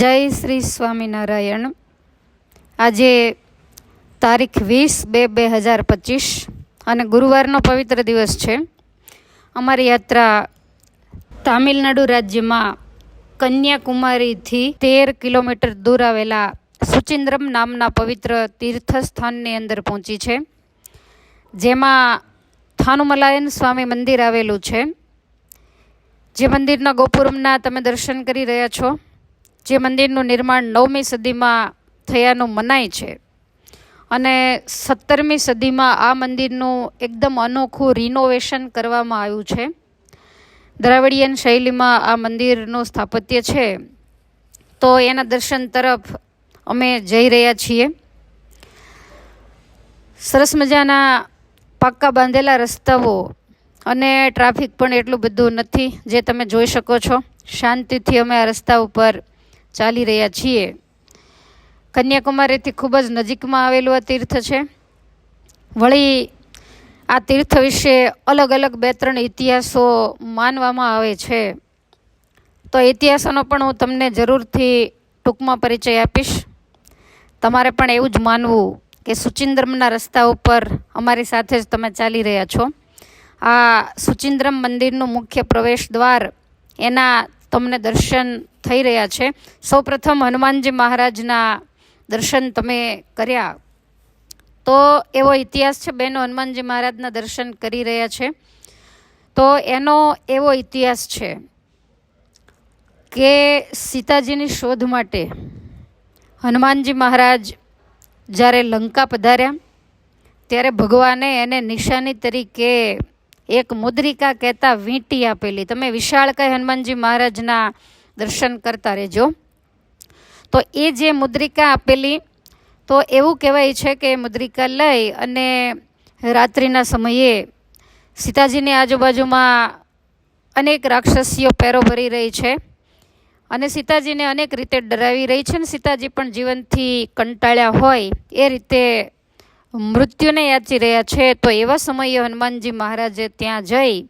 જય શ્રી સ્વામિનારાયણ. આજે તારીખ વીસ બે બે હજાર પચીસ અને ગુરુવારનો પવિત્ર દિવસ છે. અમારી યાત્રા તામિલનાડુ રાજ્યમાં કન્યાકુમારીથી તેર કિલોમીટર દૂર આવેલા સુચિન્દ્રમ નામના પવિત્ર તીર્થસ્થાનની અંદર પહોંચી છે. જેમાં થાનુમલાયન સ્વામી મંદિર આવેલું છે. જે મંદિરના ગોપુરમના તમે દર્શન કરી રહ્યા છો. જે મંદિરનું નિર્માણ નવમી સદીમાં થયાનું મનાય છે. અને સત્તરમી સદીમાં આ મંદિરનું એકદમ અનોખું રિનોવેશન કરવામાં આવ્યું છે. દ્રાવિડિયન શૈલીમાં આ મંદિરનું સ્થાપત્ય છે. તો એના દર્શન તરફ અમે જઈ રહ્યા છીએ. સરસ મજાના પાક્કા બાંધેલા રસ્તાઓ અને ટ્રાફિક પણ એટલું બધું નથી જે તમે જોઈ શકો છો. શાંતિથી અમે આ રસ્તા ઉપર ચાલી રહ્યા છીએ. કન્યાકુમારીથી ખૂબ જ નજીકમાં આવેલું આ તીર્થ છે. વળી આ તીર્થ વિશે અલગ અલગ બે ત્રણ ઇતિહાસો માનવામાં આવે છે. તો ઇતિહાસોનો પણ હું તમને જરૂરથી ટૂંકમાં પરિચય આપીશ. તમારે પણ એવું જ માનવું કે સુચિન્દ્રમના રસ્તા ઉપર અમારી સાથે જ તમે ચાલી રહ્યા છો. આ સુચિન્દ્રમ મંદિરનું મુખ્ય પ્રવેશ દ્વાર એના તમને દર્શન થઈ રહ્યા છે. સૌપ્રથમ હનુમાનજી મહારાજના દર્શન તમે કર્યા. તો એવો ઇતિહાસ છે, બેનો હનુમાનજી મહારાજના દર્શન કરી રહ્યા છે. તો એનો એવો ઇતિહાસ છે કે સીતાજીની શોધ માટે હનુમાનજી મહારાજ જ્યારે લંકા પધાર્યા, ત્યારે ભગવાને એને નિશાની તરીકે એક મુદ્રિકા કહેતા વીંટી આપેલી. તમે વિશાળ કઈ હનુમાનજી મહારાજના દર્શન કરતા રહેજો. તો એ જે મુદ્રિકા આપેલી, તો એવું કહેવાય છે કે મુદ્રિકા લઈ અને રાત્રિના સમયે સીતાજીની આજુબાજુમાં અનેક રાક્ષસીઓ પેરો ભરી રહી છે અને સીતાજીને અનેક રીતે ડરાવી રહી છે ને સીતાજી પણ જીવનથી કંટાળ્યા હોય એ રીતે મૃત્યુને યાચી રહ્યા છે, તો એવા સમયે હનુમાનજી મહારાજે ત્યાં જઈ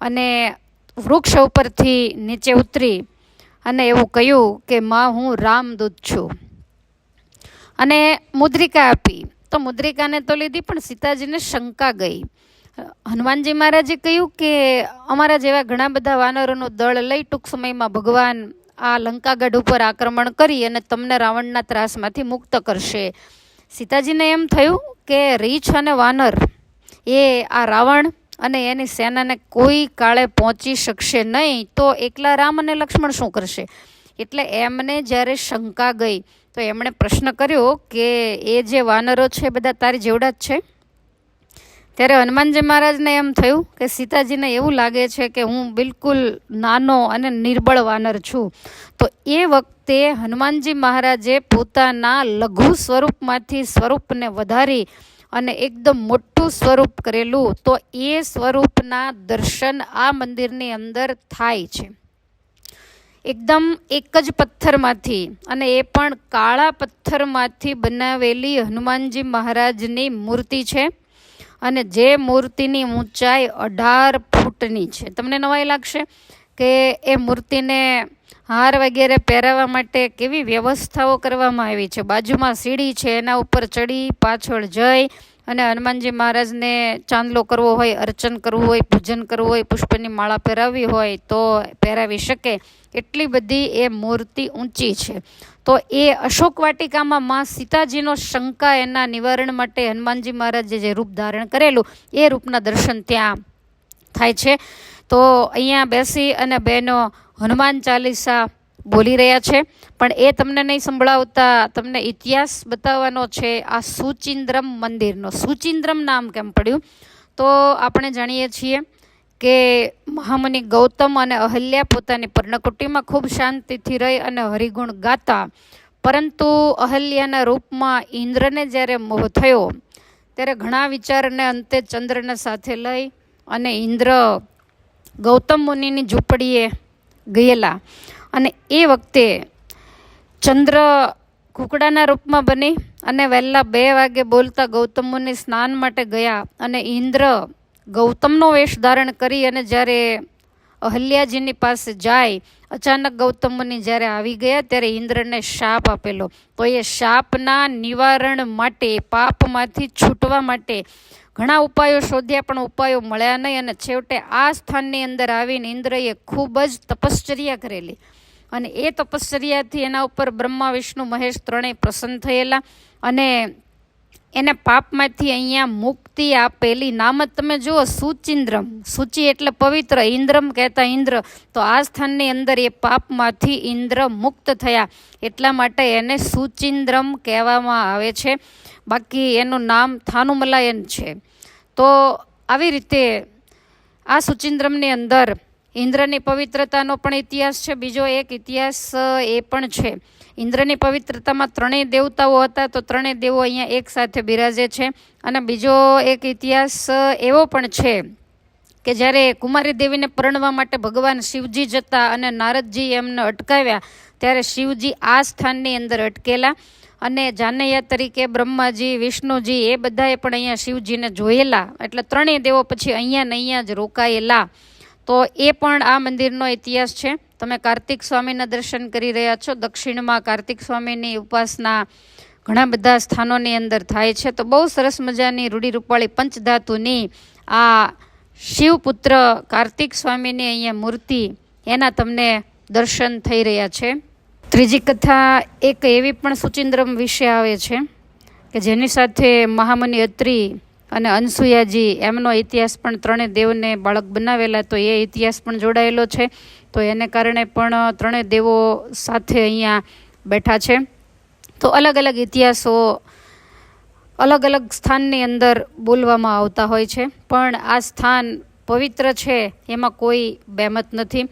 અને વૃક્ષ ઉપરથી નીચે ઉતરી અને એવું કહ્યું કે, માં, હું રામદૂત છું. અને મુદ્રિકા આપી. તો મુદ્રિકાને તો લીધી, પણ સીતાજીને શંકા ગઈ. હનુમાનજી મહારાજે કહ્યું કે, અમારા જેવા ઘણા બધા વાનરોનું દળ લઈ ટૂંક સમયમાં ભગવાન આ લંકાગઢ ઉપર આક્રમણ કરી અને તમને રાવણના ત્રાસમાંથી મુક્ત કરશે. સીતાજીને એમ થયું કે રીછ અને વાનર એ આ રાવણ અને એની સેનાને કોઈ કાળે પહોંચી શકશે નહીં, તો એકલા રામ અને લક્ષ્મણ શું કરશે? એટલે એમને જ્યારે શંકા ગઈ, તો એમણે પ્રશ્ન કર્યો કે એ જે વાનરો છે બધા તારી જેવડા જ છે? ત્યારે હનુમાનજી મહારાજને એમ થયું કે સીતાજીને એવું લાગે છે કે હું બિલકુલ નાનો અને નિર્બળ વાનર છું. તો એ વખતે હનુમાનજી મહારાજે પોતાના લઘુ સ્વરૂપમાંથી સ્વરૂપને વધારી અને એકદમ મોટું સ્વરૂપ કરેલું. તો એ સ્વરૂપના દર્શન આ મંદિરની અંદર થાય છે. એકદમ એક જ પથ્થરમાંથી અને એ પણ કાળા પથ્થરમાંથી બનાવેલી હનુમાનજી મહારાજની મૂર્તિ છે. અને જે મૂર્તિની ઊંચાઈ અઢાર ફૂટની છે. તમને નવાઈ લાગશે કે એ મૂર્તિને હાર વગેરે પહેરાવવા માટે કેવી વ્યવસ્થાઓ કરવામાં આવી છે? બાજુમાં સીડી છે, એના ઉપર ચડી પાછળ જઈ અને હનુમાનજી મહારાજને ચાંદલો કરવો હોય, અર્ચન કરવું હોય, પૂજન કરવું હોય, પુષ્પની માળા પહેરાવવી હોય તો પહેરાવી શકે. એટલી બધી એ મૂર્તિ ઊંચી છે. તો એ અશોક વાટિકામાં માં સીતાજીનો શંકા એના નિવારણ માટે હનુમાનજી મહારાજે જે રૂપ ધારણ કરેલું, એ રૂપના દર્શન ત્યાં થાય છે. તો અહીંયા બેસી અને બહેનો હનુમાન ચાલીસા બોલી રહ્યા છે. પણ એ તમને નહીં સંભળાવતા, તમને ઇતિહાસ બતાવવાનો છે, આ સુચિન્દ્રમ મંદિરનો. સુચિન્દ્રમ નામ કેમ પડ્યું? તો આપણે જાણીએ છીએ કે મહામુનિ ગૌતમ અને અહલ્યા પોતાની પર્ણકુટીમાં ખૂબ શાંતિથી રહી અને હરિગુણ ગાતા. પરંતુ અહલ્યાના રૂપમાં ઇન્દ્રને જ્યારે મોહ થયો, ત્યારે ઘણા વિચારને અંતે ચંદ્રને સાથે લઈ અને ઇન્દ્ર ગૌતમ મુનિની ઝૂંપડીએ ગયેલા. અને એ વખતે ચંદ્ર કુકડાના રૂપમાં બની અને વહેલા બે વાગે બોલતા ગૌતમ મુનિ સ્નાન માટે ગયા અને ઇન્દ્ર ગૌતમનો વેશ ધારણ કરી અને જ્યારે અહલ્યાજીની પાસે જાય, અચાનક ગૌતમ મુનિ જ્યારે આવી ગયા ત્યારે ઇન્દ્રને શાપ આપેલો. તો એ શાપના નિવારણ માટે, પાપમાંથી છૂટવા માટે ઘણા ઉપાયો શોધ્યા, પણ ઉપાયો મળ્યા નહીં અને છેવટે આ સ્થાનની અંદર આવીને ઇન્દ્રએ ખૂબ જ તપશ્ચર્યા કરેલી. અને એ તપશ્ચર્યાથી એના ઉપર બ્રહ્મા, વિષ્ણુ, મહેશ ત્રણેય પ્રસન્ન થયેલા અને એને પાપમાંથી અહીંયા મુક્તિ આપેલી નામ જ તમે જુઓ, સુચિન્દ્રમ. સુચિ એટલે પવિત્ર, ઇન્દ્રમ કહેતા ઇન્દ્ર. તો આ સ્થાનની અંદર એ પાપમાંથી ઇન્દ્ર મુક્ત થયા. એટલા માટે એને સુચિન્દ્રમ કહેવામાં આવે છે. બાકી એનું નામ થાનુમલાયન છે. તો આવી રીતે આ સુચિન્દ્રમની અંદર ઇન્દ્રની પવિત્રતાનો પણ ઇતિહાસ છે. બીજો એક ઇતિહાસ એ પણ છે. ઇન્દ્રની પવિત્રતામાં ત્રણેય દેવતાઓ હતા તો ત્રણેય દેવો અહીંયા એક સાથે બિરાજે છે. અને બીજો એક ઇતિહાસ એવો પણ છે કે જ્યારે કુમારી દેવીને પરણવા માટે ભગવાન શિવજી જતા અને નારદજી એમને અટકાવ્યા, ત્યારે શિવજી આ સ્થાનની અંદર અટકેલા. અને જાનૈયા તરીકે બ્રહ્માજી, વિષ્ણુજી એ બધાએ પણ અહીંયા શિવજીને જોયેલા. એટલે ત્રણેય દેવો પછી અહીંયા ને અહીંયા જ રોકાયેલા. તો એ પણ આ મંદિરનો ઇતિહાસ છે. તમે કાર્તિક સ્વામીના દર્શન કરી રહ્યા છો. દક્ષિણમાં કાર્તિક સ્વામીની ઉપાસના ઘણા બધા સ્થાનોની અંદર થાય છે. તો બહુ સરસ મજાની રૂઢિરૂપાળી પંચધાતુની આ શિવપુત્ર કાર્તિક સ્વામીની અહીંયા મૂર્તિ, એના તમને દર્શન થઈ રહ્યા છે. ત્રીજી કથા એક એવી પણ સુચિન્દ્રમ વિશે આવે છે કે જેની સાથે મહામુનિ અત્રી અને અનસુયાજી, એમનો ઇતિહાસ પણ ત્રણેય દેવને બાળક બનાવેલા, તો એ ઇતિહાસ પણ જોડાયેલો છે. તો એને કારણે પણ ત્રણેય દેવો સાથે અહીંયા બેઠા છે. તો અલગ અલગ ઇતિહાસો અલગ અલગ સ્થાનની અંદર બોલવામાં આવતા હોય છે. પણ આ સ્થાન પવિત્ર છે, એમાં કોઈ બેમત નથી.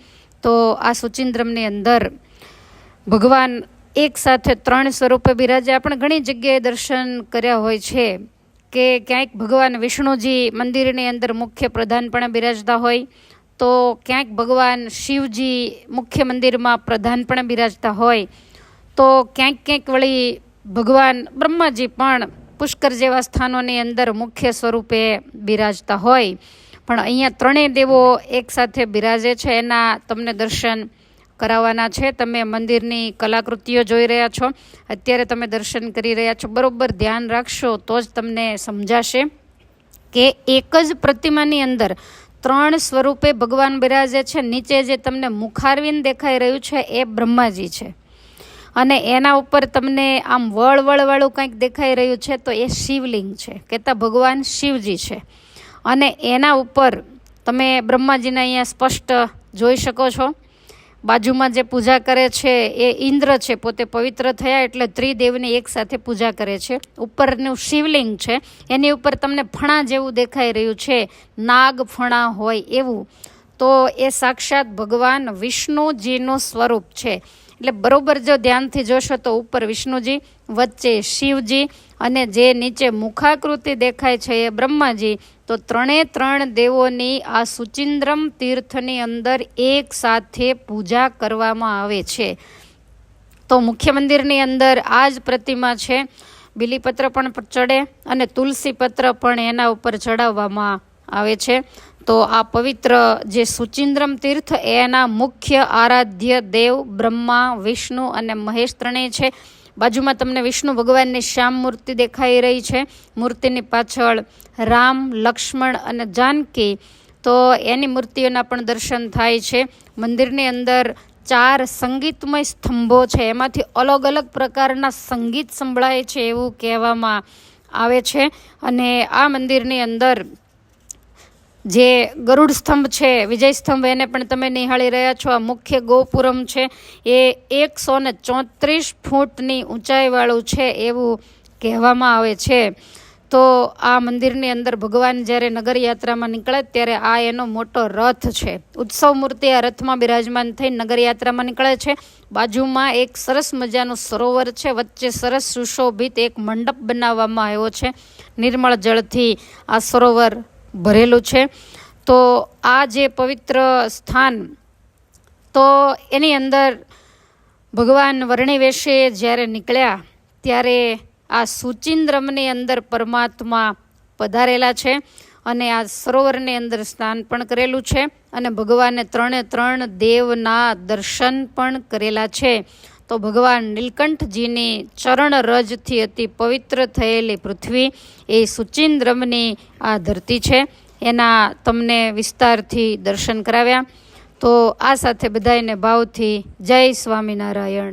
તો આ સુચિન્દ્રમની અંદર ભગવાન એક સાથે ત્રણ સ્વરૂપે બિરાજે. આપણે ઘણી જગ્યાએ દર્શન કર્યા હોય છે. કે ક્યાંક ભગવાન વિષ્ણુજી મંદિરની અંદર મુખ્ય પ્રધાનપણે બિરાજતા હોય, તો ક્યાંક ભગવાન શિવજી મુખ્ય મંદિરમાં પ્રધાનપણે બિરાજતા હોય, તો ક્યાંક ક્યાંક વળી ભગવાન બ્રહ્માજી પણ પુષ્કર જેવા સ્થાનોની અંદર મુખ્ય સ્વરૂપે બિરાજતા હોય. પણ અહીંયા ત્રણેય દેવો એકસાથે બિરાજે છે. એના તમને દર્શન કરાવવાના છે. તમે મંદિરની કલાકૃતિઓ જોઈ રહ્યા છો. અત્યારે તમે દર્શન કરી રહ્યા છો. બરાબર, ધ્યાન રાખશો તો જ તમને સમજાશે કે એક જ પ્રતિમાની અંદર ત્રણ સ્વરૂપે ભગવાન બિરાજે છે. નીચે જે તમને મુખારવીન દેખાઈ રહ્યું છે એ બ્રહ્માજી છે. અને એના ઉપર તમને આમ વળ વળવાળું કંઈક દેખાઈ રહ્યું છે તો એ શિવલિંગ છે. કહેતા ભગવાન શિવજી છે. અને એના ઉપર તમે બ્રહ્માજીને અહીંયા સ્પષ્ટ જોઈ શકો છો. બાજુમાં જે પૂજા કરે છે, એ ઇન્દ્ર છે, પોતે પવિત્ર થયા એટલે ત્રિદેવની એક સાથે પૂજા કરે છે. ઉપરનું શિવલિંગ છે, એની ઉપર તમને ફણા જેવું દેખાઈ રહ્યું છે, નાગ ફણા હોય એવું. તો એ સાક્ષાત ભગવાન વિષ્ણુજીનું સ્વરૂપ છે. એટલે બરોબર જો ધ્યાનથી જોશો તો ઉપર વિષ્ણુજી, વચ્ચે શિવજી અને જે નીચે મુખાકૃતિ દેખાય છે એ બ્રહ્માજી તો ત્રણે ત્રણ દેવોની આ સુચિન્દ્રમ તીર્થની અંદર એક સાથે પૂજા કરવામાં આવે છે. તો મુખ્ય મંદિરની અંદર આ જ પ્રતિમા છે. બિલીપત્ર પણ ચડે અને તુલસી પત્ર પણ એના ઉપર ચડાવવામાં આવે છે. તો આ પવિત્ર જે સુચિન્દ્રમ તીર્થ એના મુખ્ય આરાધ્ય દેવ બ્રહ્મા, વિષ્ણુ અને મહેશ ત્રણેય છે. બાજુમાં તમને વિષ્ણુ ભગવાનની શ્યામ મૂર્તિ દેખાઈ રહી છે. મૂર્તિની પાછળ રામ, લક્ષ્મણ અને જાનકી. તો એની મૂર્તિઓના પણ દર્શન થાય છે. મંદિરની અંદર ચાર સંગીતમય સ્તંભો છે. એમાંથી અલગ અલગ પ્રકારના સંગીત સંભળાય છે એવું કહેવામાં આવે છે. અને આ મંદિરની અંદર જે ગરુડ સ્તંભ છે, વિજય સ્તંભ, એને પણ તમે નિહાળી રહ્યા છો. આ મુખ્ય ગોપુરમ છે. એ એકસો ને ચોત્રીસ ફૂટની ઊંચાઈવાળું છે એવું કહેવામાં આવે છે. તો આ મંદિરની અંદર ભગવાન જ્યારે નગરયાત્રામાં નીકળે ત્યારે આ એનો મોટો રથ છે. ઉત્સવ મૂર્તિ આ રથમાં બિરાજમાન થઈ નગરયાત્રામાં નીકળે છે. બાજુમાં એક સરસ મજાનું સરોવર છે. વચ્ચે સરસ સુશોભિત એક મંડપ બનાવવામાં આવ્યો છે. નિર્મળ જળથી આ સરોવર ભરેલું છે. તો આ જે પવિત્ર સ્થાન, તો એની અંદર ભગવાન વર્ણિવેશે જ્યારે નીકળ્યા, ત્યારે આ સુચિન્દ્રમની અંદર પરમાત્મા પધારેલા છે અને આ સરોવરની અંદર સ્નાન પણ કરેલું છે અને ભગવાને ત્રણે ત્રણ દેવના દર્શન પણ કરેલા છે. તો ભગવાન નીલકંઠજીની ચરણ રજથી અતિ પવિત્ર થયેલી પૃથ્વી એ સુચિન્દ્રમની આ ધરતી છે. એના તમને વિસ્તારથી દર્શન કરાવ્યા. તો આ સાથે બધાને ભાવથી જય સ્વામિનારાયણ.